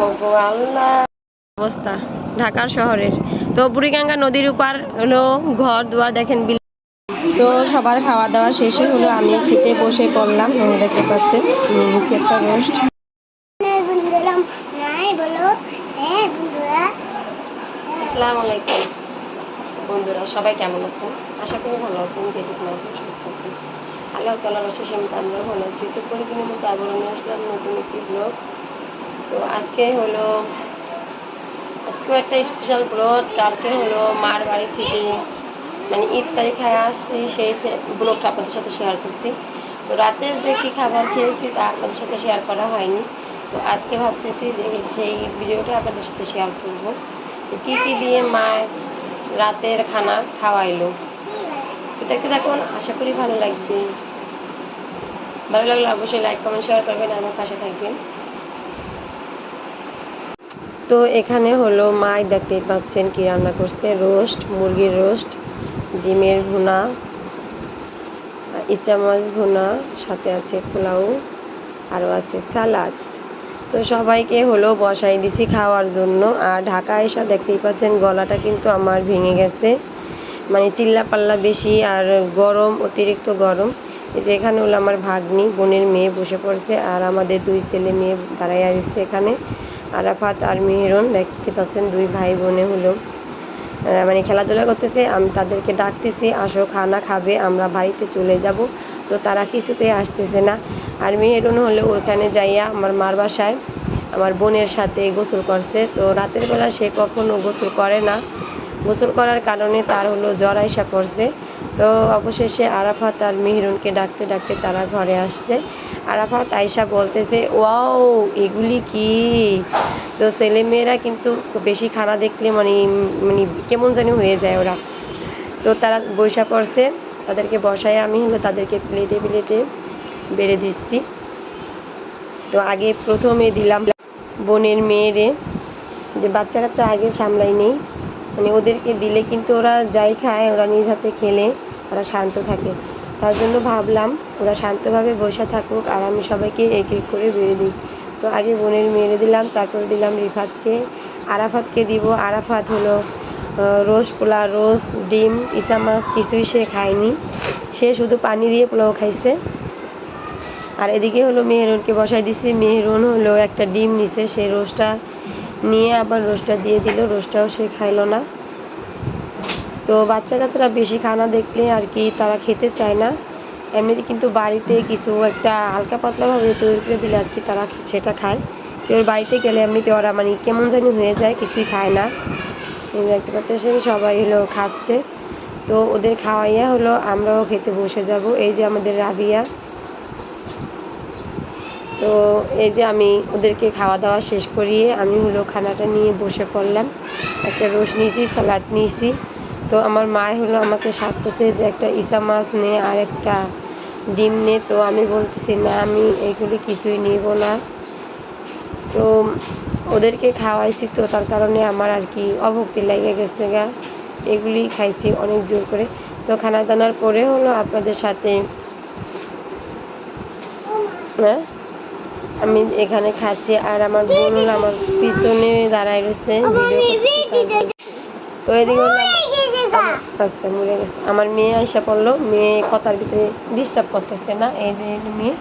ওগো আল্লাহ অবস্থা ঢাকার শহরের। তো বুড়িগঙ্গা নদীর উপর হলো ঘর দুয়ার দেখেন তো সবার খাওয়া দাওয়া শেষে হলো আমি খেতে বসে পড়লাম দেখতে পাচ্ছেন একটা রোস্ট হ্যাঁ বলো। হ্যাঁ বন্ধুরা। আসসালামু আলাইকুম। বন্ধুরা সবাই কেমন আছেন? আশা করি ভালো আছেন যেটুকু আছেন সুস্থ আছেন। আল্লাহ তালার অশেষ আমি আমরা ভালো আছি। তো পরিদিনের মতো আবারও নিয়ে আসলাম নতুন একটি ব্লগ তো আজকে হলো, আজকেও একটা স্পেশাল ব্লগ কালকে হলো মার বাড়ি থেকে মানে তারিখ খায় আসছি, সেই ব্লগটা আপনাদের সাথে শেয়ার করছি। তো রাতে যে কী খাবার খেয়েছি তা আপনাদের সাথে শেয়ার করা হয়নি। তো আজকে ভাবতেছি যে সেই ভিডিওটা আপনাদের সাথে শেয়ার করব। তো কী কী দিয়ে মা রাতের খানা খাওয়াইলো? তো দেখতে থাকুন, আশা করি ভালো লাগবে। ভালো লাগলে অবশ্যই লাইক কমেন্ট শেয়ার করবেন, আমার পাশে থাকবেন। তো এখানে হলো মাই দেখতে পাচ্ছেন কি রান্না করছে। রোস্ট, মুরগির রোস্ট, ডিমের ভুনা ইচা মাছ ভুনা, সাথে আছে পোলাও, আরও আছে সালাদ। তো সবাইকে হলো বসাই দিছি খাওয়ার জন্য। আর ঢাকা এসে দেখতেই পাচ্ছেন গলাটা কিন্তু আমার ভেঙে গেছে। মানে চিল্লা পাল্লা বেশি আর গরম, অতিরিক্ত গরম। এই যে এখানে হলো আমার ভাগ্নি, বোনের মেয়ে বসে পড়ছে আর আমাদের দুই ছেলে মেয়ে দাঁড়াই আসছে এখানে। আরাফাত আর মেহেরন দেখতে পাচ্ছেন দুই ভাই বোনে হলো। মানে খেলাধুলা করতেছে, আমি তাদেরকে ডাকতেছি, আসো, খানা খাবে, আমরা বাড়িতে চলে যাব। তো তারা কিছুতেই আসতেছে না। আর মেহেরুন হলো ওখানে যাইয়া আমার মার বাসায় আমার বোনের সাথে গোসল করছে। তো রাতের বেলা সে কখনো গোসল করে না। গোসল করার কারণে তার হলো জ্বর আইসা পড়ছে। তো অবশেষে আরাফাত আর মেহেরুনকে ডাকতে ডাকতে তারা ঘরে আসছে। আরাফাত আয়সা বলতেছে, ওয়াও, এগুলি কি? তো ছেলে মেয়েরা কিন্তু বেশি খানা দেখলে মানে মানে কেমন জানি হয়ে যায় ওরা। তো তারা বৈশা পড়ছে, তাদেরকে বসায় আমি হলো তাদেরকে প্লেটে প্লেটে বেড়ে দিচ্ছি। তো আগে প্রথমে দিলাম বোনের মেয়েরে, যে বাচ্চা কাচ্চা আগে সামলাই নেই। মানে ওদেরকে দিলে কিন্তু ওরা যাই খায়, ওরা নিজ হাতে খেলে, ওরা শান্ত থাকে। তার জন্য ভাবলাম ওরা শান্তভাবে বসে থাকুক আর আমি সবাইকে এক এক করে বেড়ে দিই। তো আগে বোনের মেরে দিলাম, তারপরে দিলাম রিফাতকে। আরাফাতকে দিব, আরাফাত হলো রোজ পোলা রোজ ডিম, ইসা মাছ, কিছুই সে খায়নি। সে শুধু পানি দিয়ে পোলাও খাইছে। আর এদিকে হলো মেহরুনকে বসাই দিছি। মেহরুন হলো একটা ডিম নিছে, সে রোজটা নিয়ে আবার রোস্টটা দিয়ে দিল। রোস্টটাও সে খাইলো না। তো বাচ্চা কাচ্চারা বেশি খানা দেখলে আর কি, তারা খেতে চায় না। এমনিতে কিন্তু বাড়িতে কিছু একটা হালকা পাতলাভাবে তৈরি করে দিলে আর কি তারা সেটা খায়। কেউ বাড়িতে গেলে এমনিতে ওরা মানে কেমন জানি হয়ে যায়, কিছুই খায় না। দেখতে পাচ্ছেন সবাই হলো খাচ্ছে। তো ওদের খাওয়াইয়া হলো, আমরাও খেতে বসে যাব। এই যে আমাদের রাবিয়া। তো এই যে আমি ওদেরকে খাওয়া দাওয়া শেষ করিয়ে আমি হলো খানাটা নিয়ে বসে পড়লাম। একটা রোস নিয়েছি, সালাদ নিয়েছি। তো আমার মায় হলো আমাকে সাথেছে যে একটা ইসা মাছ নে আর একটা ডিম নে। তো আমি বলতেছি, না, আমি এইগুলি কিছুই নেব না। তো ওদেরকে খাওয়াইছি তো তার কারণে আমার আর কি অভক্তি লেগে গেছে গা। এগুলি খাইছি অনেক জোর করে। তো খানা দানার পরে হলো আপনাদের সাথে হ্যাঁ? আমি এখানে খাচ্ছি আর আমার বোন হলো আমার পিছনে দাঁড়ায় রয়েছে তো এদিকে আমার- আচ্ছা মরে গেছে। আমার মেয়ে আইসা পড়ল মেয়ে কথার ভিতরে ডিস্টার্ব করতেছে না এই যে মেয়ে।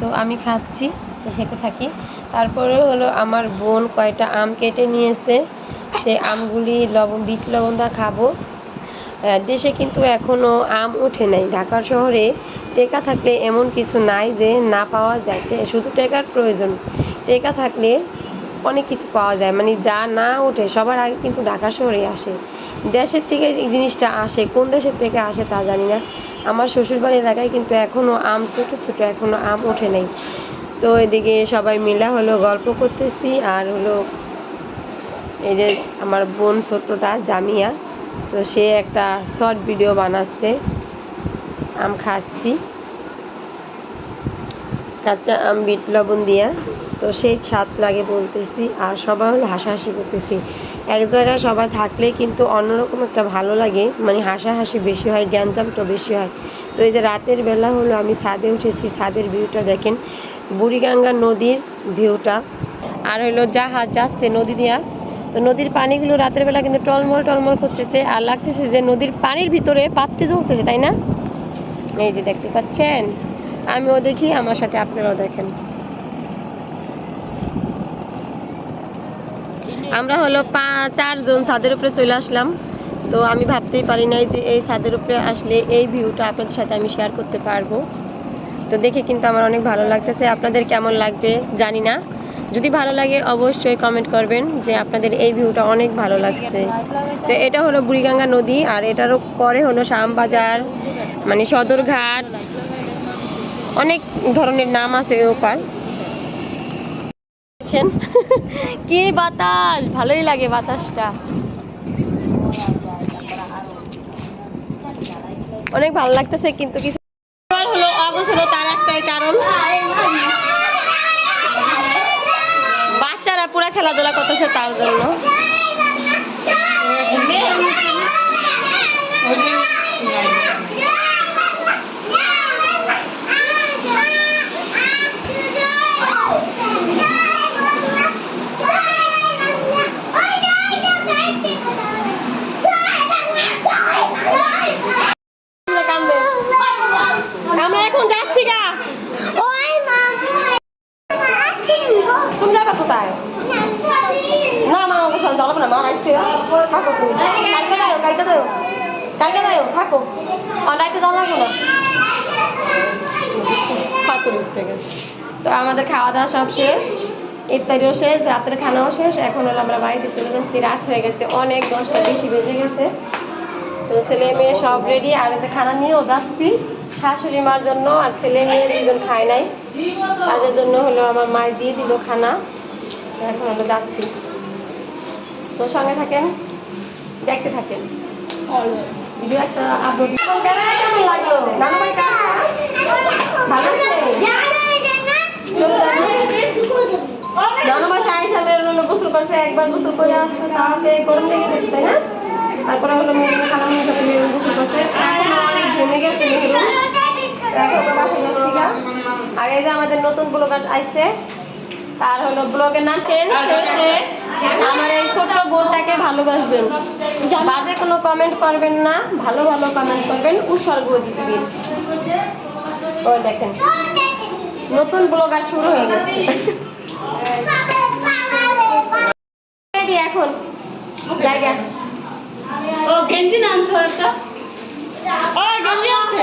তো আমি খাচ্ছি খেতে থাকি। তারপরে হলো আমার বোন কয়টা আম কেটে নিয়েছে সেই আমগুলি লবণ বিট লবণ দা খাব। দেশে কিন্তু এখনও আম ওঠে নাই। ঢাকা শহরে টেকা থাকলে এমন কিছু নাই যে না পাওয়া যায়। শুধু টেকার প্রয়োজন। টেকা থাকলে অনেক কিছু পাওয়া যায়। মানে যা না ওঠে, সবার আগে কিন্তু ঢাকা শহরে আসে। দেশের থেকে এই জিনিসটা আসে, কোন দেশের থেকে আসে তা জানি না। আমার শ্বশুরবাড়ির এলাকায় কিন্তু এখনও আম, ছোটো ছোটো এখনও আম ওঠে নাই। তো এদিকে সবাই মিলা হলো গল্প করতেছি। আর হলো এই যে আমার বোন ছোট্টটা জামিয়া তো সে একটা শর্ট ভিডিও বানাচ্ছে, আম খাচ্ছি। কাঁচা আম, বিট, লবণ দিয়া। তো সেই স্বাদ লাগে বলতেছি, আর সবাই হলো হাসাহাসি করতেছি। এক জায়গায় সবাই থাকলে কিন্তু অন্যরকম একটা ভালো লাগে মানে হাসাহাসি বেশি হয়, গ্যাঞ্জামটা বেশি হয়। তো এই যে রাতের বেলা হলো, আমি ছাদে উঠেছি, ছাদের ভিউটা দেখেন, বুড়িগঙ্গা নদীর ভিউটা। আর হলো জাহাজ যাচ্ছে নদী দিয়া। তো নদীর পানিগুলো রাতের বেলা কিন্তু টলমল টলমল করতেছে। আর লাগতেছে যে নদীর পানির ভিতরে পাত্তে জ্বলতেছে তাই না? এই যে দেখতে পাচ্ছেন? আমিও দেখি, আমার সাথে আপনারাও দেখেন। আমরা হলো পা, চারজন ছাদের উপরে চলে আসলাম। তো আমি ভাবতেই পারি নাই যে এই ছাদের উপরে আসলে এই ভিউটা আপনাদের সাথে আমি শেয়ার করতে পারব। তো দেখে কিন্তু আমার অনেক ভালো লাগতেছে। আপনাদের কেমন লাগবে জানি না। যদি ভালো লাগে অবশ্যই কমেন্ট করবেন যে আপনাদের এই ভিউটা অনেক ভালো লাগছে। তো এটা হলো বুড়িগঙ্গা নদী আর এটারও পরে হলো শ্যামবাজার মানে সদরঘাট, অনেক ধরনের নাম আছে ওপার। দেখেন, কি বাতাস! ভালোই লাগে বাতাসটা। অনেক ভালো লাগতেছে কিন্তু কিছু এবার হলো অগোছলো তার একটাই কারণ বাচ্চারা পুরা খেলাধুলা করতেছে তার জন্য কান্দে। আমরা এখন যাচ্ছি গা তুমি যাবে কোথায় না মা আমাকে সঙ্গে যাব না মা রাখতে থাকো তুমি কালকে যাও কালকে যাও কালকে যাও আর রাইতে না? পাঁচশো উঠতে গেছে। তো আমাদের খাওয়া দাওয়া সব শেষ ইত্যাদিও শেষ রাতের খানাও শেষ। এখন হলো আমরা বাড়িতে চলে যাচ্ছি রাত হয়ে গেছে অনেক দশটা বেশি বেজে গেছে। তো ছেলে মেয়ে সব রেডি আর এতে খানা নিয়েও যাচ্ছি। শাশুড়ি মার জন্য আর ছেলে মেয়ে দুজন খায় নাই। তাদের জন্য হলো আমার মায়ের দিয়ে দিল খানা। এখন হলো যাচ্ছি। তো সঙ্গে থাকেন দেখতে থাকেন। ভিডিও একটা আপলোড কেমন লাগল? আয়সা হলো গোসল করছে একবার গোসল করে আসছে তাহলে গরম লেগে গেছে তাই না? তারপরে হলো মেয়ের খানা সাথে গোসল করছে। অনেক ঘেমে গেছে এখন বাসায় যাচ্ছি আর এই যে আমাদের নতুন ব্লগার আইছে তার হলো ব্লগের নাম চেঞ্জ শেষে আমার এই ছোট্ট বোনটাকে ভালোবাসবেন। বাজে কোনো কমেন্ট করবেন না ভালো ভালো কমেন্ট করবেন উৎসর্গ দিয়ে দিবেন। ওই দেখেন নতুন ব্লগার শুরু হয়ে গেছে। এখন? জায়গা। ও গেঞ্জি না আনছো একটা? ও গেঞ্জি আছে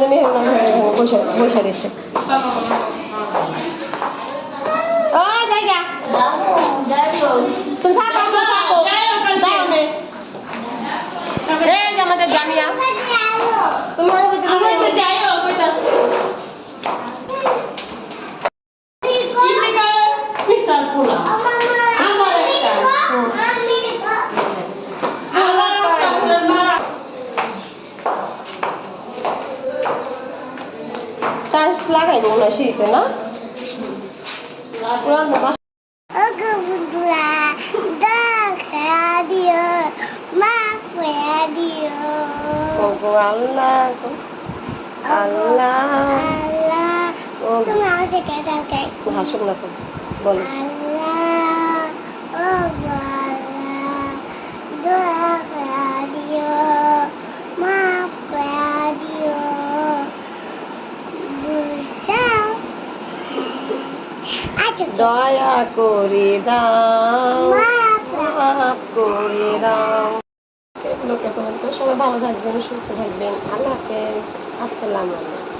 ধরে বসে বসে দিচ্ছে ও জায়গা তুমি থাকো আমরা থাকো যাও মে এই যে আমাদের জামিয়া তুমি ওই ভিতরে আমরা তো যাও। যাই ও কইতাছ ইতে করে পিস্তাল পোলা আমার একটা আল্লাহ রাসূলের মারা টাইলস লাগাই দেবো না শীতে না পুরান বাসা Oke bundura, dak radio, mak radio. ওগো আল্লাহ আল্লাহ হাসুক না বলো Allah, oh Allah, দয়া করে দাও। মাফ করে দাও। এগুলোকে সবাই ভালো থাকবেন, সুস্থ থাকবেন। আল্লাহ হাফেজ। আসসালামু আলাইকুম।